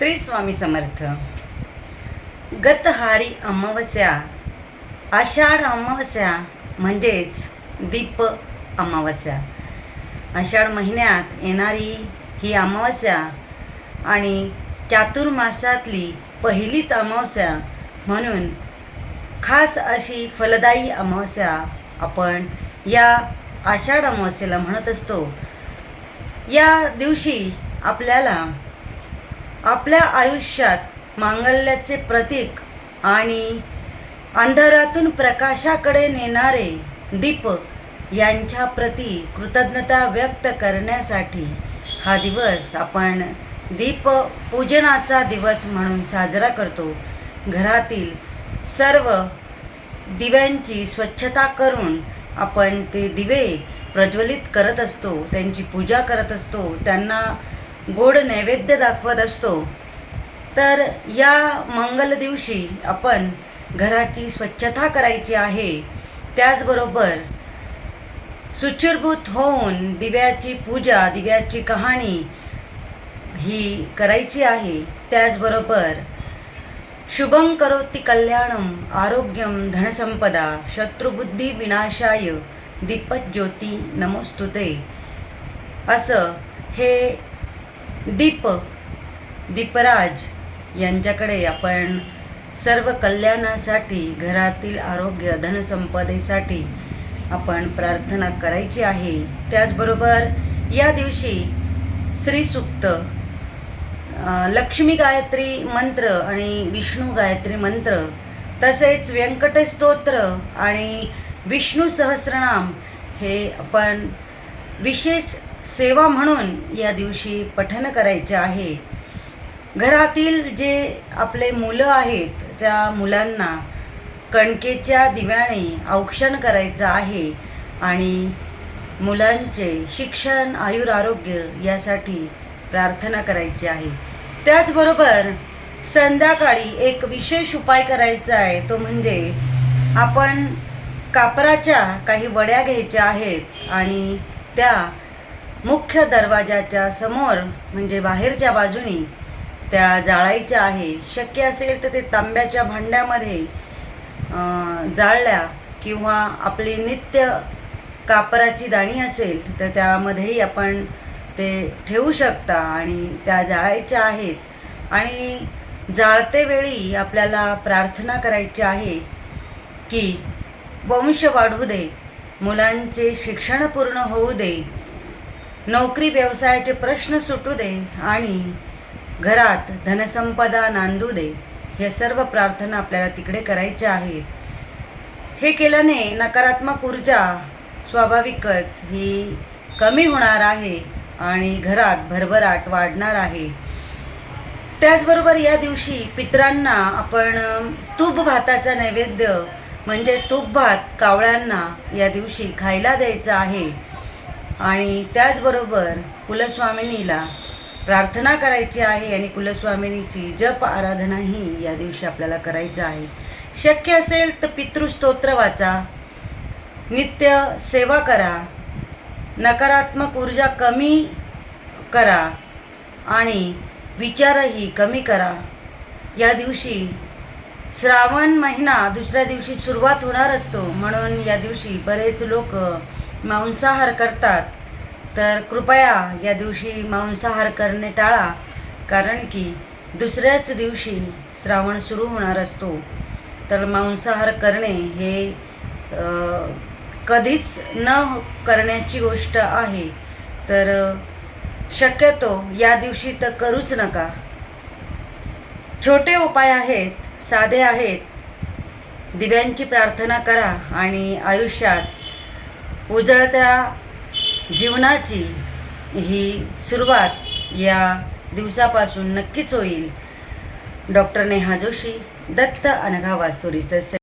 श्री स्वामी समर्थ. गतहारी अमावस्या आषाढ अमावस्या म्हणजेच दीप अमावस्या. आषाढ महिन्यात येणारी ही अमावस्या आणि चातुर्मासातली पहिलीच अमावस्या म्हणून खास अशी फलदायी अमावस्या आपण या आषाढ अमावस्येला म्हणत असतो. या दिवशी आपल्याला आपल्या आयुष्यात मांगल्याचे प्रतीक आणि अंधारातून प्रकाशाकडे नेणारे दीप यांच्या प्रती कृतज्ञता व्यक्त करण्यासाठी हा दिवस आपण दीप पूजनाचा दिवस म्हणून साजरा करतो. घरातील सर्व दिव्यांची स्वच्छता करून आपण ते दिवे प्रज्वलित करत असतो त्यांची पूजा करत असतो त्यांना गोड नैवेद्य दाखवत असतो. तर या मंगल दिवशी आपण घराची स्वच्छता करायची आहे. त्याचबरोबर सुचिरभूत होऊन दिव्याची पूजा दिव्याची कहाणी ही करायची आहे. त्याचबरोबर शुभं करोति कल्याणम आरोग्यम धनसंपदा शत्रुबुद्धी विनाशाय दीपज्योती नमोस्तुते. असं हे दीप दीपराज यांच्याकडे आपण सर्व कल्याणासाठी घरातील आरोग्य धनसंपदेसाठी आपण प्रार्थना करायची आहे. त्याचबरोबर या दिवशी श्रीसुक्त लक्ष्मी गायत्री मंत्र आणि विष्णू गायत्री मंत्र तसेच व्यंकटस्तोत्र आणि विष्णू सहस्रनाम हे आपण विशेष सेवा म्हणून या दिवशी पठन करायचे आहे. घरातील जे आपले मुलं आहेत त्या मुलांना कणकेच्या दिव्याने औक्षण करायचं आहे आणि मुलांचे शिक्षण आयुर आरोग्य यासाठी प्रार्थना करायची आहे. त्याचबरोबर संध्याकाळी एक विशेष उपाय करायचा आहे तो म्हणजे आपण कापराच्या काही वड्या घ्यायच्या आहेत आणि त्या मुख्य दरवाजाच्या समोर म्हणजे बाहेरच्या बाजूने त्या जाळायच्या आहे. शक्य असेल तर ते तांब्याच्या भांड्यामध्ये जाळल्या किंवा आपली नित्य कापराची दाणी असेल तर त्यामध्येही आपण ते ठेवू शकता आणि त्या जाळायच्या आहेत. आणि जाळते वेळी आपल्याला प्रार्थना करायची आहे की वंश वाढू दे मुलांचे शिक्षण पूर्ण होऊ दे नोकरी व्यवसायाचे प्रश्न सुटू दे आणि घरात धनसंपदा नांदू दे. ह्या सर्व प्रार्थना आपल्याला तिकडे करायच्या आहेत. हे केल्याने नकारात्मक ऊर्जा स्वाभाविकच ही कमी होणार आहे आणि घरात भरभराट वाढणार आहे. त्याचबरोबर या दिवशी पितरांना आपण तूप भाताचा नैवेद्य म्हणजे तूप भात कावळ्यांना या दिवशी खायला द्यायचा आहे. आणि त्याचबरोबर कुलस्वामिनीला प्रार्थना करायची आहे आणि कुलस्वामिनीची जप आराधनाही या दिवशी आपल्याला करायचं आहे. शक्य असेल तर पितृस्तोत्र वाचा नित्य सेवा करा नकारात्मक ऊर्जा कमी करा आणि विचारही कमी करा. या दिवशी श्रावण महिना दुसऱ्या दिवशी सुरुवात होणार असतो म्हणून या दिवशी बरेच लोक मांसाहार करतात. तर कृपया या दिवशी मांसाहार करणे टाळा कारण की दुसऱ्याच दिवशी श्रावण सुरू होणार असतो. तर मांसाहार करणे हे कधीच न करण्याची गोष्ट आहे. तर शक्यतो या दिवशी तर करूच नका. छोटे उपाय आहेत साधे आहेत. दिव्यांची प्रार्थना करा आणि आयुष्यात उजळत्या जीवनाची ही सुरुवात या दिवसापासून नक्कीच होईल. Doctor Neha Joshi Datt Anagha Vastu research